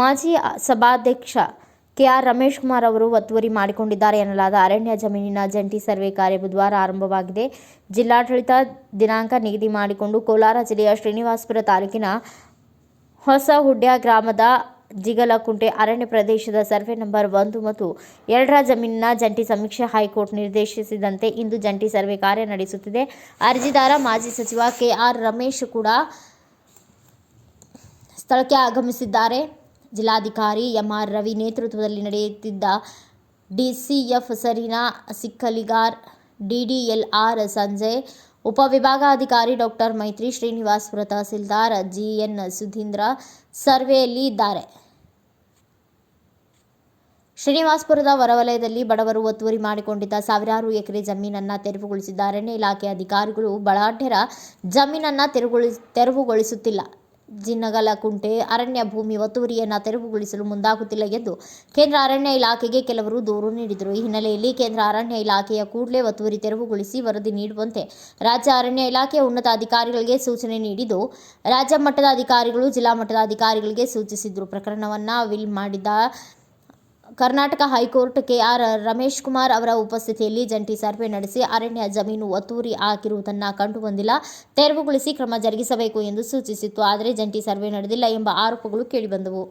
ಮಾಜಿ ಸಭಾಧ್ಯಕ್ಷ K R Ramesh Kumar ಅವರು ಒತ್ತುವರಿ ಮಾಡಿಕೊಂಡಿದ್ದಾರೆ ಎನ್ನಲಾದ ಅರಣ್ಯ ಜಮೀನಿನ ಜಂಟಿ ಸರ್ವೆ ಕಾರ್ಯ ಬುಧವಾರ ಆರಂಭವಾಗಿದೆ. ಜಿಲ್ಲಾಡಳಿತ ದಿನಾಂಕ ನಿಗದಿ ಮಾಡಿಕೊಂಡು ಕೋಲಾರ ಜಿಲ್ಲೆಯ ಶ್ರೀನಿವಾಸಪುರ ತಾಲೂಕಿನ ಹೊಸ ಹುಡ್ಯ ಗ್ರಾಮದ ಜಿಗಲಕುಂಟೆ ಅರಣ್ಯ ಪ್ರದೇಶದ ಸರ್ವೆ ನಂಬರ್ ಒಂದು ಮತ್ತು ಎರಡರ ಜಮೀನಿನ ಜಂಟಿ ಸಮೀಕ್ಷೆ ಹೈಕೋರ್ಟ್ ನಿರ್ದೇಶಿಸಿದಂತೆ ಇಂದು ಜಂಟಿ ಸರ್ವೆ ಕಾರ್ಯ ನಡೆಸುತ್ತಿದೆ. ಅರ್ಜಿದಾರ ಮಾಜಿ ಸಚಿವ ಕೆಆರ್ ರಮೇಶ್ ಕೂಡ ಸ್ಥಳಕ್ಕೆ ಆಗಮಿಸಿದ್ದಾರೆ. ಜಿಲ್ಲಾಧಿಕಾರಿ ಎಂಆರ್ ರವಿ ನೇತೃತ್ವದಲ್ಲಿ ನಡೆಯುತ್ತಿದ್ದ ಡಿಸಿಎಫ್ ಸರೀನಾ ಸಿಕ್ಕಲಿಗಾರ್, ಡಿಡಿಎಲ್ಆರ್ ಸಂಜಯ್ ಉಪವಿಭಾಗಾಧಿಕಾರಿ ಡಾಕ್ಟರ್ ಮೈತ್ರಿ ಶ್ರೀನಿವಾಸ್ಪುರ ತಹಸೀಲ್ದಾರ್ ಜಿಎನ್ ಸುಧೀಂದ್ರ ಸರ್ವೆಯಲ್ಲಿ ಇದ್ದಾರೆ. ಶ್ರೀನಿವಾಸ್ಪುರದ ಹೊರವಲಯದಲ್ಲಿ ಬಡವರು ಒತ್ತುವರಿ ಮಾಡಿಕೊಂಡಿದ್ದ ಸಾವಿರಾರು ಎಕರೆ ಜಮೀನನ್ನ ತೆರವುಗೊಳಿಸಿದ್ದ ಅರಣ್ಯ ಇಲಾಖೆ ಅಧಿಕಾರಿಗಳು ಬಲಾಢ್ಯರ ಜಮೀನನ್ನ ತೆರವುಗೊಳಿ ತೆರವುಗೊಳಿಸುತ್ತಿಲ್ಲ. ಜಿನ್ನಗಲಕುಂಟೆ ಅರಣ್ಯ ಭೂಮಿ ಒತ್ತುವರಿಯನ್ನು ತೆರವುಗೊಳಿಸಲು ಮುಂದಾಗುತ್ತಿಲ್ಲ ಎಂದು ಕೇಂದ್ರ ಅರಣ್ಯ ಇಲಾಖೆಗೆ ಕೆಲವರು ದೂರು ನೀಡಿದರು. ಈ ಹಿನ್ನೆಲೆಯಲ್ಲಿ ಕೇಂದ್ರ ಅರಣ್ಯ ಇಲಾಖೆಯ ಕೂಡಲೇ ಒತ್ತುವರಿ ತೆರವುಗೊಳಿಸಿ ವರದಿ ನೀಡುವಂತೆ ರಾಜ್ಯ ಅರಣ್ಯ ಇಲಾಖೆಯ ಉನ್ನತ ಅಧಿಕಾರಿಗಳಿಗೆ ಸೂಚನೆ ನೀಡಿದ್ದು, ರಾಜ್ಯ ಮಟ್ಟದ ಅಧಿಕಾರಿಗಳು ಜಿಲ್ಲಾ ಮಟ್ಟದ ಅಧಿಕಾರಿಗಳಿಗೆ ಸೂಚಿಸಿದ್ರು. ಪ್ರಕರಣವನ್ನು ವಿಲ್ ಮಾಡಿದ Karnataka high court K R Ramesh Kumar ಅವರ ಉಪಸ್ಥಿತಿಯಲ್ಲಿ ಜಂಟಿ ಸರ್ವೆ ನಡೆಸಿ ಅರಣ್ಯ ಜಮೀನು ಒತ್ತುವರಿ ಹಾಕಿರುವುದನ್ನು ಕಂಡುಬಂದಿಲ್ಲ. ತೆರವುಗೊಳಿಸಿ ಕ್ರಮ ಜರುಗಿಸಬೇಕು ಎಂದು ಸೂಚಿಸಿತ್ತು. ಆದರೆ ಜಂಟಿ ಸರ್ವೆ ನಡೆದಿಲ್ಲ ಎಂಬ ಆರೋಪಗಳು ಕೇಳಿಬಂದವು.